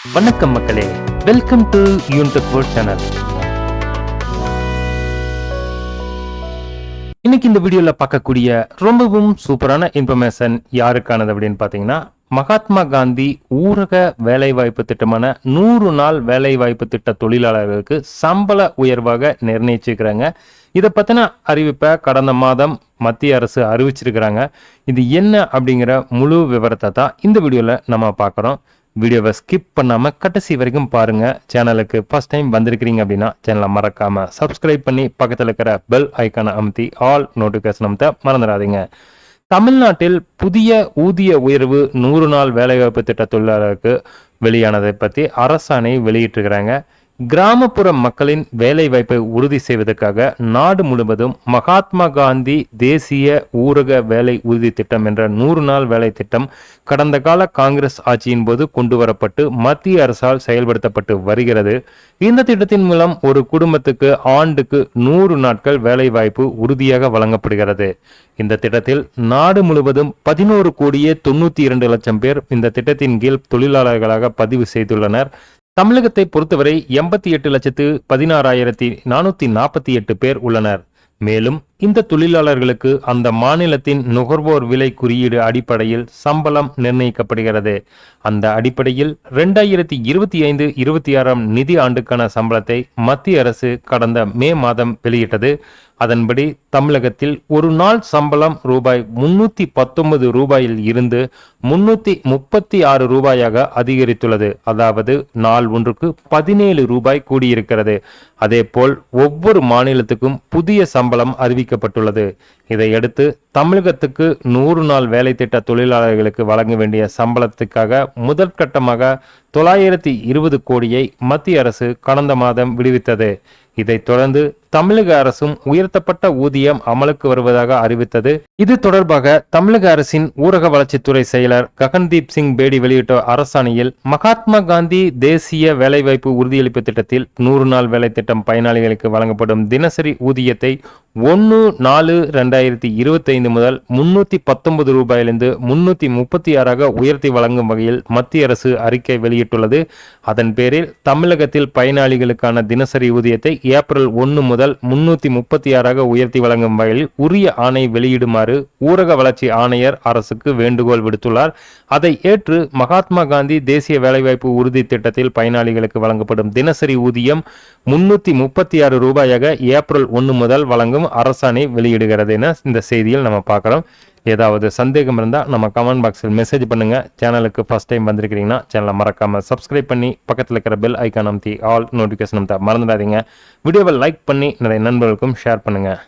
வணக்கம் மக்களே. Welcome to Yuntech world channel இன்னைக்கு இந்த வீடியோல பார்க்கக்கூடிய ரொம்பவும் சூப்பரான இன்ஃபர்மேஷன் யாருக்கானது அப்படின்னு பார்த்தீங்கன்னா மகாத்மா காந்தி ஊரக வேலைவாய்ப்பு திட்டமான நூறு நாள் வேலைவாய்ப்பு திட்ட தொழிலாளர்களுக்கு சம்பள உயர்வாக நிர்ணயிச்சிருக்கிறாங்க. இதை பற்றின அறிவிப்பை கடந்த மாதம் மத்திய அரசு அறிவிச்சிருக்கிறாங்க. இது என்ன அப்படிங்கிற முழு விவரத்தை தான் இந்த வீடியோவில் நம்ம பார்க்குறோம். வீடியோவை ஸ்கிப் பண்ணாமல் கடைசி வரைக்கும் பாருங்க. சேனலுக்கு ஃபர்ஸ்ட் டைம் வந்திருக்கிறீங்க அப்படின்னா சேனலை மறக்காமல் சப்ஸ்கிரைப் பண்ணி பக்கத்தில் இருக்கிற பெல் ஐக்கானை அமுத்தி ஆல் நோட்டிஃபிகேஷன் அமுத்த மறந்துடாதீங்க. தமிழ்நாட்டில் புதிய ஊதிய உயர்வு நூறு நாள் வேலைவாய்ப்பு திட்ட தொழிலாளருக்கு வெளியானதை பற்றி அரசாணை வெளியிட்டிருக்கிறாங்க. கிராமப்புற மக்களின் வேலைவாய்ப்பை உறுதி செய்வதற்காக நாடு முழுவதும் மகாத்மா காந்தி தேசிய ஊரக வேலை உறுதி திட்டம் என்ற நூறு நாள் வேலை திட்டம் கடந்த கால காங்கிரஸ் ஆட்சியின் போது கொண்டு வரப்பட்டு மத்திய அரசால் செயல்படுத்தப்பட்டு வருகிறது. இந்த திட்டத்தின் மூலம் ஒரு குடும்பத்துக்கு ஆண்டுக்கு நூறு நாட்கள் வேலைவாய்ப்பு உறுதியாக வழங்கப்படுகிறது. இந்த திட்டத்தில் நாடு முழுவதும் பதினோரு கோடியே தொண்ணூத்தி இரண்டு லட்சம் பேர் இந்த திட்டத்தின் கீழ் தொழிலாளர்களாக பதிவு செய்துள்ளனர். தமிழகத்தை பொறுத்தவரை எண்பத்தி எட்டு லட்சத்து பதினாறாயிரத்தி நானூத்தி நாற்பத்தி எட்டு பேர் உள்ளனர். மேலும் இந்த தொழிலாளர்களுக்கு அந்த மாநிலத்தின் நுகர்வோர் விலை குறியீடு அடிப்படையில் சம்பளம் நிர்ணயிக்கப்படுகிறது. அந்த அடிப்படையில் ரெண்டாயிரத்தி இருபத்தி ஐந்து இருபத்தி ஆறாம் நிதி ஆண்டுக்கான சம்பளத்தை மத்திய அரசு கடந்த மே மாதம் வெளியிட்டது. அதன்படி தமிழகத்தில் ஒரு நாள் சம்பளம் ரூபாய் முன்னூத்தி பத்தொன்பது ரூபாயில் இருந்து முன்னூத்தி முப்பத்தி ஆறு ரூபாயாக அதிகரித்துள்ளது. அதாவது நாள் ஒன்றுக்கு பதினேழு ரூபாய் கூடியிருக்கிறது. அதேபோல் ஒவ்வொரு மாநிலத்துக்கும் புதிய சம்பளம் அறிவிக்கப்பட்டுள்ளது. இதையடுத்து தமிழகத்துக்கு நூறு நாள் வேலை திட்ட தொழிலாளர்களுக்கு வழங்க வேண்டிய சம்பளத்துக்காக முதற்கட்டமாக தொள்ளாயிரத்தி இருபது கோடியை மத்திய அரசு கடந்த மாதம் விடுவித்தது. இதைத் தொடர்ந்து தமிழக அரசும் உயர்த்தப்பட்ட ஊதியம் அமலுக்கு வருவதாக அறிவித்தது. இது தொடர்பாக தமிழக அரசின் ஊரக வளர்ச்சித்துறை செயலர் ககன்தீப் சிங் பேடி வெளியிட்ட அரசாணையில் மகாத்மா காந்தி தேசிய வேலைவாய்ப்பு உறுதியளிப்பு திட்டத்தில் நூறு நாள் வேலை திட்டம் பயனாளிகளுக்கு வழங்கப்படும் தினசரி ஊதியத்தை ஒன்று நாலு ரெண்டாயிரத்தி இருபத்தி ஐந்து முதல் முன்னூத்தி பத்தொன்பது ரூபாயிலிருந்து முன்னூத்தி முப்பத்தி ஆறாக உயர்த்தி வழங்கும் வகையில் மத்திய அரசு அறிக்கை வெளியிட்டுள்ளது. அதன் பேரில் தமிழகத்தில் பயனாளிகளுக்கான தினசரி ஊதியத்தை ஏப்ரல் ஒன்று முதல் முன்னூத்தி முப்பத்தி ஆறாக உயர்த்தி வழங்கும் வகையில் உரிய ஆணை வெளியிடுமாறு ஊரக வளர்ச்சி ஆணையர் அரசுக்கு வேண்டுகோள் விடுத்துள்ளார். அதை ஏற்று மகாத்மா காந்தி தேசிய வேலைவாய்ப்பு உறுதி திட்டத்தில் பயனாளிகளுக்கு வழங்கப்படும் தினசரி ஊதியம் முன்னூத்தி முப்பத்தி ஆறு ரூபாயாக ஏப்ரல் ஒன்று முதல் வழங்கும் அரசாணை வெளியிடுகிறது என இந்த செய்தியில் நம்ம பார்க்குறோம். ஏதாவது சந்தேகம் இருந்தால் நம்ம கமெண்ட் பாக்ஸில் மெசேஜ் பண்ணுங்கள் சேனலுக்கு ஃபர்ஸ்ட் டைம் வந்திருக்கிறீங்கன்னா சேனலை மறக்காமல் சப்ஸ்கிரைப் பண்ணி பக்கத்தில் இருக்கிற பெல் ஐக்கான் அமுத்தி ஆல் நோட்டிஃபிகேஷன் அமுத்த மறந்துடாதீங்க. வீடியோவை லைக் பண்ணி நிறைய நண்பர்களுக்கும் ஷேர் பண்ணுங்கள்